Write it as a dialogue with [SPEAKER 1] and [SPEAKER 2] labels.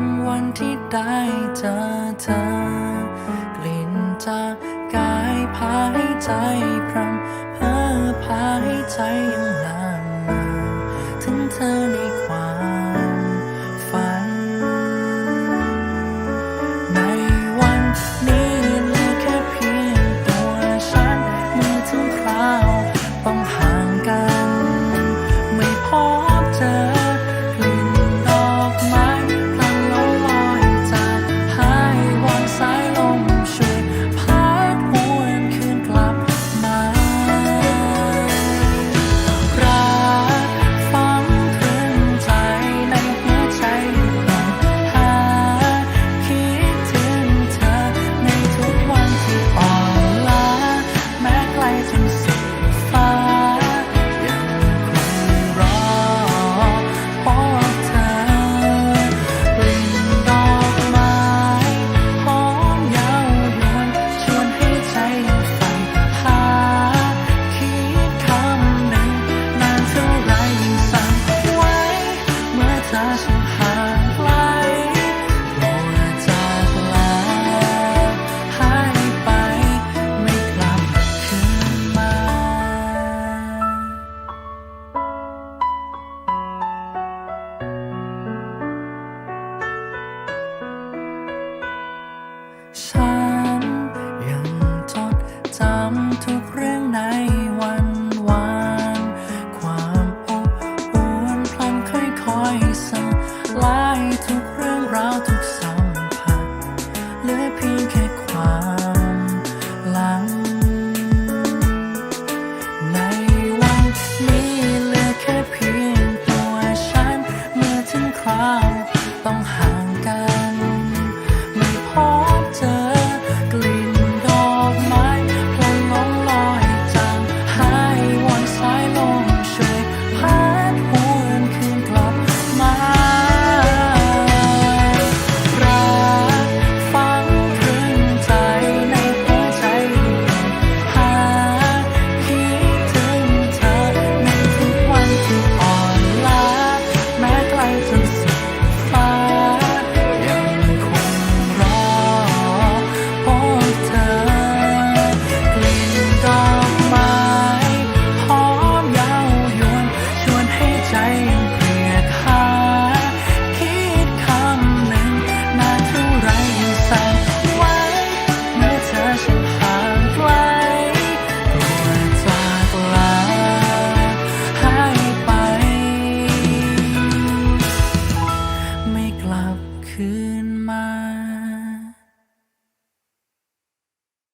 [SPEAKER 1] ำวันที่ได้เจอเธอกลิ่นจากกายพายใจพรำเพ้อพายใจยังลางถึงเธอในความ song.